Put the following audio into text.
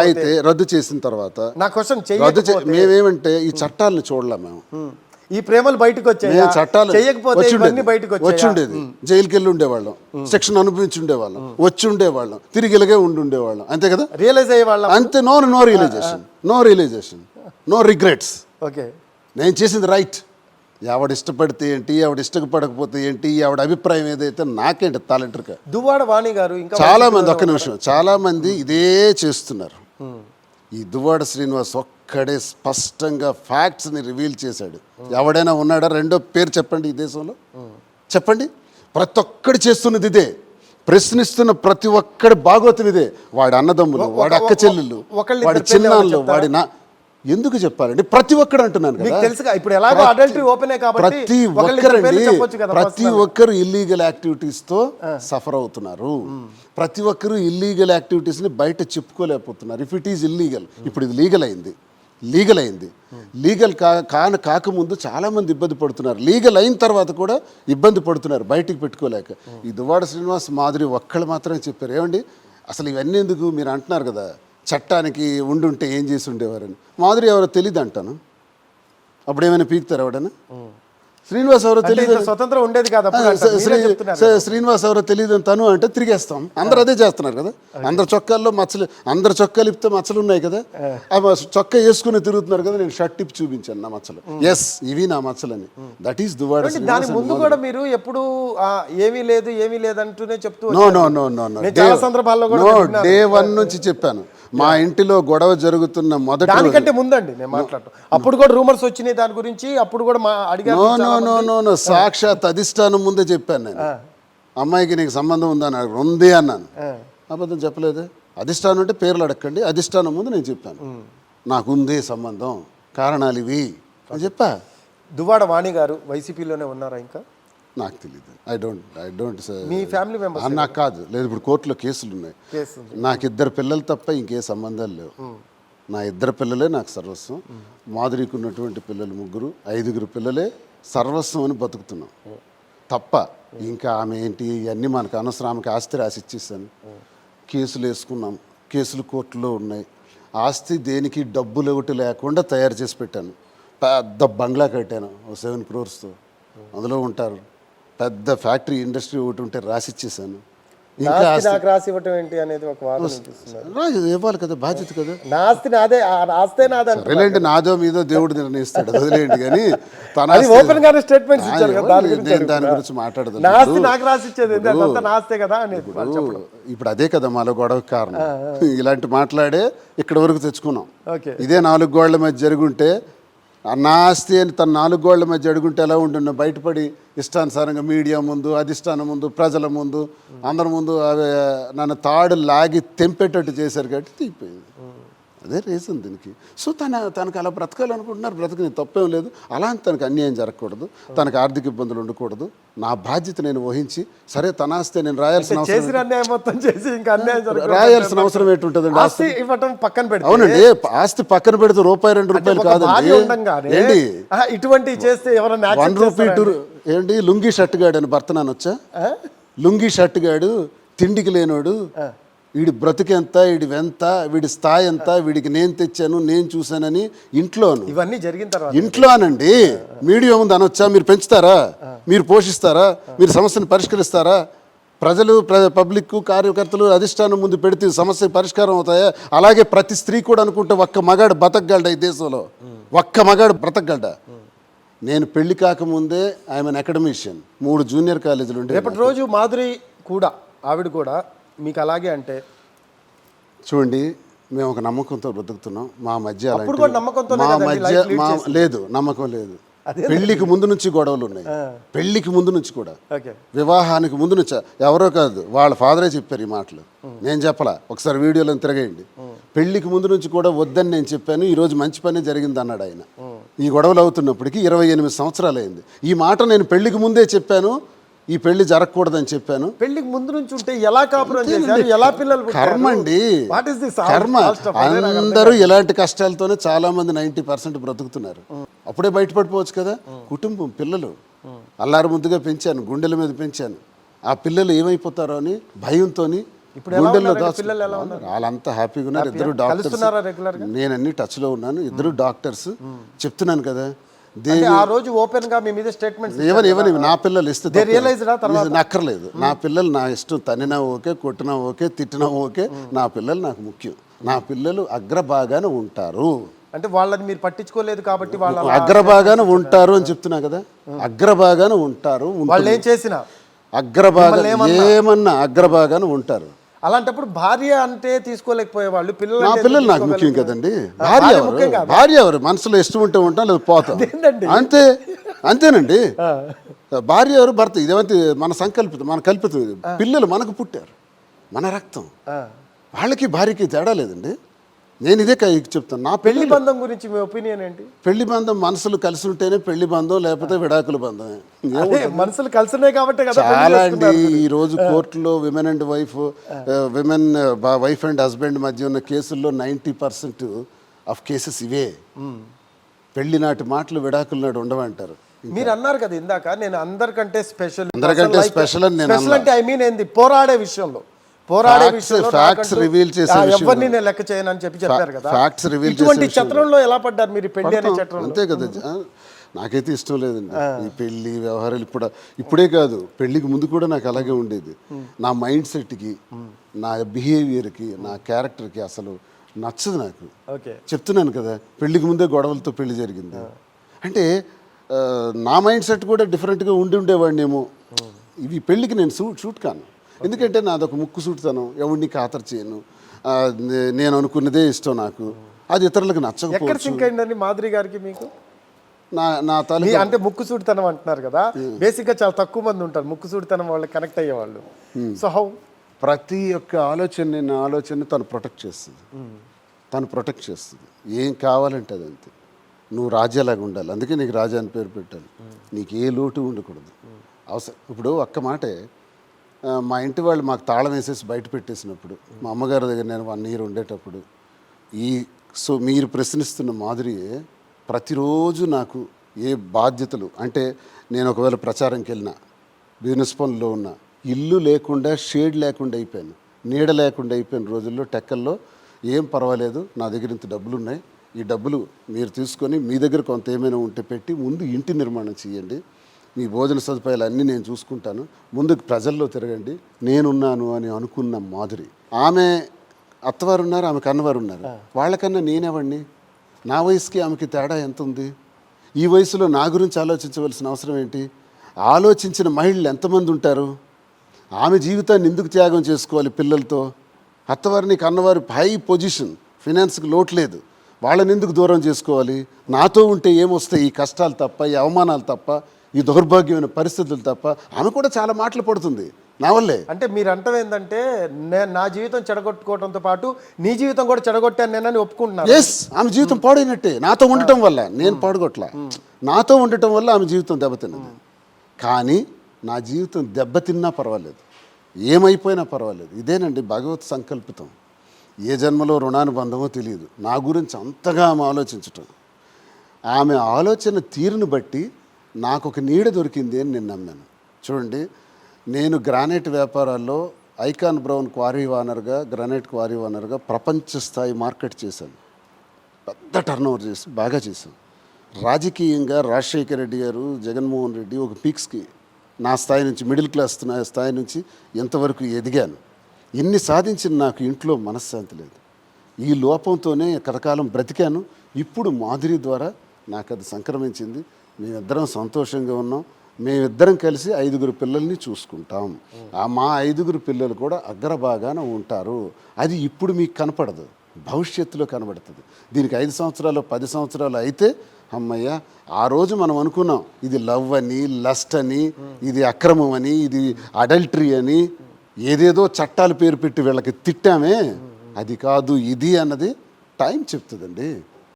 అయితే రద్దు చేసిన తర్వాత నా క్వశ్చన్ రద్దు చే- చేయకపోతే మేమేమంటే ఈ చట్టాలను చూడలే మేము. ఈ ప్రేమలు బయటకు వచ్చాయి మేము చట్టాలు చేయకపోతే ఇవన్నీ. బయటకు వచ్చి వచ్చాయి ఉండేది. జైలుకి వెళ్ళి ఉండేవాళ్ళం. శిక్షణ అనుభవించి ఉండేవాళ్ళం. వచ్చి ఉండేవాళ్ళం. తిరిగి ఇలాగే ఉండి ఉండేవాళ్ళం. అంతే కదా? రియలైజ్ అయ్యే వాళ్ళ అంతే no no realisation no realisation no regrets okay. నేను చేసింది రైట్ ఆవిడ ఇష్టపడితే ఏంటి ఆవిడ ఇష్టపడకపోతే ఏంటి ఆవిడ అభిప్రాయం ఏదైతే నాకేంటి తాలెంటర్గా దువ్వాడ వాణి గారు ఇంకా చాలా మంది ఒక్క నిమిషం చాలా మంది ఇదే చేస్తున్నారు. ఈ దువ్వాడ శ్రీనివాస్ ఒక్కడే స్పష్టంగా ఫ్యాక్ట్స్ని రివీల్ చేశాడు. ఎవడైనా ఉన్నాడా? రెండో పేరు చెప్పండి ఈ దేశంలో. చెప్పండి. ప్రతి ఒక్కడు చేస్తున్నది ఇదే. ప్రశ్నిస్తున్న ప్రతి ఒక్కడి భాగవతం ఇదే. వాడి అన్నదమ్ములు వాడి అక్క చెల్లెళ్ళు వాడి చిన్నాళ్ళు వాడి నా ఎందుకు చెప్పాలండి ప్రతి ఒక్కడు అంటున్నాను మీకు తెలుసుగా ఇప్పుడు ఎలాగో అడల్టరీ ఓపెన్ కాబట్టి ప్రతి ఒక్కరండి ప్రతి ఒక్కరు ఇల్లీగల్ యాక్టివిటీస్తో సఫర్ అవుతున్నారు. ప్రతి ఒక్కరు ఇల్లీగల్ యాక్టివిటీస్ని బయట చెప్పుకోలేకపోతున్నారు. ఇఫ్ ఇట్ ఈజ్ ఇల్లీగల్ ఇప్పుడు ఇది లీగల్ అయింది. లీగల్ అయింది. లీగల్ కా కాన కాకముందు చాలా మంది ఇబ్బంది పడుతున్నారు. లీగల్ అయిన తర్వాత కూడా ఇబ్బంది పడుతున్నారు. బయటికి పెట్టుకోలేక. ఈ దువ్వాడ శ్రీనివాస్ మాదిరి ఒక్కళ్ళు మాత్రమే చెప్పారు. ఏమండి? అసలు ఇవన్నీ ఎందుకు మీరు అంటున్నారు కదా? చట్టానికి ఉండుంటే ఏం చేసి ఉండేవారని. మాదిరి ఎవరో తెలియదు అంటాను అప్పుడు ఏమైనా పీకుతారు ఎవడన్నా? శ్రీనివాస్ ఎవరో తెలియదు స్వతంత్రం ఉండేది కాదు శ్రీనివాస్ ఎవరో తెలియదు తను అంటే తిరిగేస్తాం. అందరు అదే చేస్తున్నారు కదా. అందరు చొక్కాల్లో మచ్చలు అందరు చొక్కాలు ఇప్పితే మచ్చలు ఉన్నాయి కదా. మ- చొక్కా వేసుకుని తిరుగుతున్నారు కదా నేను షర్ట్ ఇప్పి చూపించాను నా మచ్చలు. ఎస్ ఇవి నా మచ్చలని. దట్ ఈస్ దువాడ దాని ముందు కూడా మీరు ఎప్పుడు ఏమీ లేదు ఏమీ లేదంటూనే చెప్తూ no. No no no no. Day one నుంచి చెప్పాను. మా ఇంటిలో గొడవ జరుగుతున్న మొదటి దానికంటే ముందండి నేను మాట్లాడటం. అప్పుడు కూడా రూమర్స్ వచ్చినాయి దాని గురించి అప్పుడు కూడా మా అడిగారు no no. No no no. సాక్షాత్ అధిష్టానం ముందే చెప్పాను నేను. అమ్మాయికి నీకు సంబంధం ఉందని. ఉంది అన్నాను. ఆ. అబద్ధం చెప్పలేదు? అధిష్టానం అంటే పేర్లు అడగండి అధిష్టానం ముందు నేను చెప్పాను. నాకు ఉంది సంబంధం. కారణాలు ఇవి. అని చెప్పా. దువ్వాడ వాణి గారు వైసీపీలోనే ఉన్నారా ఇంకా? నాకు తెలియదు ఐ డోంట్ ఐ డోంట్ మీ ఫ్యామిలీ మెంబర్స్ నాకు కాదు. లేదు ఇప్పుడు కోర్టులో కేసులు ఉన్నాయి. నాకు ఇద్దరు పిల్లలు తప్ప ఇంకే సంబంధాలు లేవు. నా ఇద్దరు పిల్లలే నాకు సర్వస్వం. మాధురికి ఉన్నటువంటి పిల్లలు ముగ్గురు ఐదుగురు పిల్లలే సర్వస్వం అని బతుకుతున్నాం. తప్ప ఇంకా ఆమె ఏంటి ఇవన్నీ మనకు అనవసరం. ఆమెకి ఆస్తి రాసి ఇచ్చేసాను. కేసులు వేసుకున్నాం. కేసులు కోర్టులో ఉన్నాయి. ఆస్తి దేనికి డబ్బులు ఒకటి లేకుండా తయారు చేసి పెట్టాను. పెద్ద బంగ్లా కట్టాను. ఓ సెవెన్ క్రోర్స్తో. అందులో ఉంటారు. పెద్ద ఫ్యాక్టరీ ఇండస్ట్రీ ఒకటి ఉంటే రాసి నాస్తి నాకు ఇవ్వటం ఏంటి అనేది ఒక వాదన వినిపిస్తున్నారు రాజు ఇవ్వాలి కదా బాధ్యత కదా. నా ఆస్తి నాదే ఆస్తే నాదో మీదో దేవుడు నిర్ణయిస్తాడు వదిలేయండి కానీ తన ఓపెన్ గానే స్టేట్మెంట్స్ ఇచ్చారు కదా దాని గురించి దాని. గురించి మాట్లాడదు నాకు రాసి ఇచ్చేది ఆస్తే కదా అనేది ఇప్పుడు అదే కదా మాలో గొడవకి కారణం. ఇలాంటి మాట్లాడే ఇక్కడ వరకు తెచ్చుకున్నాం. ఇదే నాలుగు గోళ్ళ మధ్య జరుగుంటే ఆ అని తన నాలుగు గోళ్ళ మధ్య అడుగుంటే ఎలా ఉంటుందో బయటపడి ఇష్టానుసారంగా మీడియా ముందు అధిష్టానం ముందు ప్రజల ముందు అందరి ముందు అవి నన్ను తాడు లాగి తెంపేటట్టు చేశారు కాబట్టి తీయిపోయింది అదే రీజన్ దీనికి. సో తన తనకు అలా బ్రతకాలనుకుంటున్నారు బ్రతకని తప్పేం లేదు. అలా తనకు అన్యాయం జరగకూడదు. తనకు ఆర్థిక ఇబ్బందులు ఉండకూడదు. నా బాధ్యత నేను వహించి సరే తన ఆస్తి నేను రాయాల్సిన అవసరం మొత్తం చేసి ఇంకా అన్యాయం రాయాల్సిన అవసరం ఏంటుంటుందండి ఆస్తి ఇవ్వటం పక్కన పెడితే. అవునండి. ఆస్తి పక్కన పెడితే రూపాయి రెండు రూపాయలు కాదండి. ఉండంగానే ఏంటి? ఆహా, ఇటువంటివి చేస్తే ఎవరైనా వన్ రూపీ టూ ఏంటి? లుంగి షర్ట్ గాడు అని భర్త నాన్న వచ్చా లుంగి షర్ట్ గాడు తిండికి లేనోడు వీడి బ్రతికెంత వీడి వెంత వీడి స్థాయి ఎంత వీడికి నేను తెచ్చాను నేను చూశానని ఇంట్లోను. ఇవన్నీ జరిగిన తర్వాత. ఇంట్లోనండి మీడియా ముందు అనొచ్చా? మీరు పెంచుతారా? మీరు పోషిస్తారా? మీరు సమస్యను పరిష్కరిస్తారా? ప్రజలు ప్ర పబ్లిక్ కార్యకర్తలు అధిష్టానం ముందు పెడితే సమస్య పరిష్కారం అవుతాయా? అలాగే ప్రతి స్త్రీ కూడా అనుకుంటే ఒక్క మగాడు బతకగలడా ఈ దేశంలో? ఒక్క మగాడు బ్రతకగలడా? నేను పెళ్ళి కాకముందే ఐఎమ్ అకాడమిషియన్. మూడు జూనియర్ కాలేజీలు ఉండే రేపటి రోజు మాధురి కూడా ఆవిడ కూడా మీకు అలాగే అంటే? చూడండి మేము ఒక నమ్మకంతో బ్రతుకుతున్నాం. మా మధ్య అప్పుడు కూడా మా మధ్య మా. లేదు నమ్మకం లేదు. పెళ్ళికి ముందు నుంచి గొడవలు ఉన్నాయి. పెళ్ళికి ముందు నుంచి కూడా. వివాహానికి ముందు నుంచి ఎవరో కాదు వాళ్ళ ఫాదరే చెప్పారు ఈ మాటలు. నేను చెప్పలా ఒకసారి వీడియోలో తిరగేయండి పెళ్ళికి ముందు నుంచి కూడా వద్దని నేను చెప్పాను ఈ రోజు మంచి పని జరిగింది అన్నాడు ఆయన. ఈ గొడవలు అవుతున్నప్పటికీ ఇరవై ఎనిమిది సంవత్సరాలు అయింది. ఈ మాట నేను పెళ్ళికి ముందే చెప్పాను ఈ పెళ్ళి జరగకూడదని చెప్పాను. పెళ్ళికి ముందు నుంచి ఉంటే ఎలా కాపురం చేశారు? ఎలా పిల్లలు? కర్మ అండి. Is this? కర్మ. అందరూ ఇలాంటి కష్టాలతోనే చాలా మంది నైంటీ పర్సెంట్ బ్రతుకుతున్నారు. అప్పుడే బయటపడిపోవచ్చు కదా? కుటుంబం పిల్లలు. అల్లారు ముద్దుగా పెంచాను గుండెల మీద పెంచాను. ఆ పిల్లలు ఏమైపోతారో అని భయంతో ఇప్పుడు గుండెల్లో. వాళ్ళంతా హ్యాపీగా ఉన్నారు. ఇద్దరు డాక్టర్స్. regular గా? నేను అన్ని టచ్లో ఉన్నాను. ఇద్దరు డాక్టర్స్. చెప్తున్నాను కదా ఆ రోజు ఓపెన్గా మీ మీద స్టేట్మెంట్స్ ఏమని ఏమని నా పిల్లలు ఇస్తే? ఇది నక్కర్లేదు. నా పిల్లలు నా ఇష్టం. తన్నినా ఓకే కొట్టినా ఓకే తిట్టినా ఓకే నా పిల్లలు నాకు ముఖ్యం. నా పిల్లలు అగ్రభాగాన ఉంటారు. అంటే వాళ్ళని మీరు పట్టించుకోలేదు కాబట్టి వాళ్ళ అగ్రభాగాన ఉంటారు అని చెప్తున్నా కదా. అగ్రభాగాన ఉంటారు. వాళ్ళు ఏం చేసినా? అగ్రభాగం ఏమన్నా అగ్రభాగాన ఉంటారు. అలాంటప్పుడు భార్య అంటే తీసుకోలేకపోయే వాళ్ళు పిల్లలు నా పిల్లలు నాకు ముఖ్యం? కదండి. భార్య భార్య ఎవరు? భార్య ఎవరు? మనసులో ఇష్టం ఉంటే ఉంటాం లేదా పోతాం? అంతే. అంతేనండి. భార్య ఎవరు? భర్త. ఇదేమంటే మన సంకల్పితం మన కల్పితం పిల్లలు మనకు పుట్టారు. మన రక్తం. వాళ్ళకి భార్యకి తేడా లేదండి. నేను ఇదే క- చెప్తాను నా పెళ్ళి బంధం గురించి మీ ఒపీనియన్ ఏంటి? పెళ్ళి బంధం మనసులు కలిసి ఉంటేనే పెళ్ళి బంధం లేకపోతే విడాకుల అదే మనసులు కలిసినాయి కాబట్టి చాలా అండి. ఈ రోజు కోర్టులో women and wife women wife and husband మధ్య ఉన్న కేసుల్లో నైంటీ పర్సెంట్ ఆఫ్ కేసెస్ ఇవే. పెళ్ళి నాటి మాటలు విడాకుల నాడు ఉండవంటారు. మీరు అన్నారు కదా ఇందాక నేను అందరికంటే స్పెషల్ అందరికంటే నేను స్పెషల్ అంటే ఐ మీన్ ఏంది? పోరాడే విషయంలో. పోరాడే చేసే విషయంలో. ఎవరిని నేను లెక్క చేయను అని చెప్పి చెప్పారు కదా. చేసే విషయంలో. చట్రంలో ఎలా పడ్డారు మీరు పెళ్ళి అనే అంతే కదా. నాకైతే ఇష్టం లేదండి. ఈ పెళ్ళి వ్యవహారాలు ఇప్పుడు ఇప్పుడే కాదు పెళ్ళికి ముందు కూడా నాకు అలాగే ఉండేది. నా మైండ్ సెట్కి నా బిహేవియర్కి నా క్యారెక్టర్కి అసలు నచ్చదు నాకు. ఓకే. చెప్తున్నాను కదా పెళ్ళికి ముందే గొడవలతో పెళ్ళి జరిగింది. అంటే నా మైండ్ సెట్ కూడా డిఫరెంట్గా ఉండి ఉండేవాడినేమో. ఇవి పెళ్ళికి నేను షూట్ కాను. ఎందుకంటే నాదొక ముక్కు సూటుతాను ఎవరిని ఖాతరు చేయను. నేను అనుకున్నదే ఇష్టం నాకు. అది ఇతరులకు ఎక్కడ నచ్చకపోవచ్చు సింక్ అయిందండి మాధురి గారికి మీకు? నా నా మీ తల్లి అంటే ముక్కు సూటితనం అంటున్నారు కదా. బేసిక్గా చాలా తక్కువ మంది ఉంటారు. ముక్కు సూటితనం వాళ్ళు కనెక్ట్ అయ్యేవాళ్ళు. So how? ప్రతి ఒక్క ఆలోచన నా ఆలోచన తను ప్రొటెక్ట్ చేస్తుంది. తను ప్రొటెక్ట్ చేస్తుంది. ఏం కావాలంటే అది అంతే. నువ్వు రాజాలాగా ఉండాలి. అందుకే నీకు రాజా అని పేరు పెట్టాను నీకు ఏ లోటు ఉండకూడదు. అవసరం ఇప్పుడు ఒక్క మాటే మా ఇంటి వాళ్ళు మాకు తాళం వేసేసి బయట పెట్టేసినప్పుడు మా అమ్మగారి దగ్గర నేను వన్ ఇయర్ ఉండేటప్పుడు ఈ సో మీరు ప్రశ్నిస్తున్న మాదిరి ప్రతిరోజు నాకు ఏ బాధ్యతలు అంటే నేను ఒకవేళ ప్రచారంకి వెళ్ళినా బిజినెస్ పనుల్లో ఉన్నా ఇల్లు లేకుండా షేడ్ లేకుండా అయిపోయాను. నీడ లేకుండా అయిపోయిన రోజుల్లో టెక్కల్లో ఏం పర్వాలేదు నా దగ్గర ఇంత డబ్బులు ఉన్నాయి. ఈ డబ్బులు మీరు తీసుకొని మీ దగ్గర కొంత ఏమైనా ఉంటే పెట్టి ముందు ఇంటి నిర్మాణం చేయండి. మీ భోజన సదుపాయాలు అన్నీ నేను చూసుకుంటాను. ముందు ప్రజల్లో తిరగండి. నేనున్నాను అని అనుకున్న మాధురి. ఆమె అత్తవారు ఉన్నారు ఆమె కన్నవారు ఉన్నారు. వాళ్ళకన్నా నేనేవాడిని నా వయసుకి ఆమెకి తేడా ఎంత ఉంది ఈ వయసులో నా గురించి ఆలోచించవలసిన అవసరం ఏంటి? ఆలోచించిన మహిళలు ఎంతమంది ఉంటారు? ఆమె జీవితాన్ని ఎందుకు త్యాగం చేసుకోవాలి పిల్లలతో? అత్తవారిని కన్నవారి హై పొజిషన్ ఫినాన్స్కి లోటు లేదు. వాళ్ళని ఎందుకు దూరం చేసుకోవాలి? నాతో ఉంటే ఏమొస్తాయి? ఈ కష్టాలు తప్ప ఈ అవమానాలు తప్ప ఈ దౌర్భాగ్యమైన పరిస్థితులు తప్ప ఆమె కూడా చాలా మాటలు పడుతుంది. నా వల్లే. అంటే మీరు అంటం ఏంటంటే నేను నా జీవితం చెడగొట్టుకోవడంతో పాటు నీ జీవితం కూడా చెడగొట్టాను నేనని ఒప్పుకుంటున్నాను. ఎస్ ఆమె జీవితం పాడైనట్టే. నాతో ఉండటం వల్ల నేను పాడుకోట్లా నాతో ఉండటం వల్ల ఆమె జీవితం దెబ్బతిన్నది. కానీ నా జీవితం దెబ్బతిన్నా పర్వాలేదు. ఏమైపోయినా పర్వాలేదు. ఇదేనండి భగవత్ సంకల్పితం. ఏ జన్మలో రుణానుబంధమో తెలియదు. నా గురించి అంతగా ఆమె ఆలోచించటం. ఆమె ఆలోచన తీరును బట్టి నాకు ఒక నీడ దొరికింది అని నేను నమ్మాను. చూడండి నేను గ్రానైట్ వ్యాపారాల్లో ఐకాన్ బ్రౌన్ క్వారీ ఓనర్గా గ్రానైట్ క్వారీ ఓనర్గా ప్రపంచ స్థాయి మార్కెట్ చేశాను. పెద్ద టర్న్ ఓవర్ చేసి బాగా చేశాను. రాజకీయంగా రాజశేఖర రెడ్డి గారు జగన్మోహన్ రెడ్డి ఒక పీక్స్కి నా స్థాయి నుంచి మిడిల్ క్లాస్ నా స్థాయి నుంచి ఎంతవరకు ఎదిగాను. ఎన్ని సాధించిన నాకు ఇంట్లో మనశ్శాంతి లేదు. ఈ లోపంతోనే కథకాలం బ్రతికాను. ఇప్పుడు మాధురి ద్వారా నాకు అది సంక్రమించింది. మేమిద్దరం సంతోషంగా ఉన్నాం. మేమిద్దరం కలిసి ఐదుగురు పిల్లల్ని చూసుకుంటాం. మా ఐదుగురు పిల్లలు కూడా అగ్రభాగాన ఉంటారు. అది ఇప్పుడు మీకు కనపడదు. భవిష్యత్తులో కనబడుతుంది. దీనికి ఐదు సంవత్సరాలు పది సంవత్సరాలు అయితే అమ్మయ్య ఆ రోజు మనం అనుకున్నాం ఇది లవ్ అని లస్ట్ అని ఇది అక్రమం అని ఇది అడల్టరీ అని ఏదేదో చట్టాలు పేరు పెట్టి వీళ్ళకి తిట్టామే. అది కాదు ఇది అన్నది టైం చెప్తుందండి.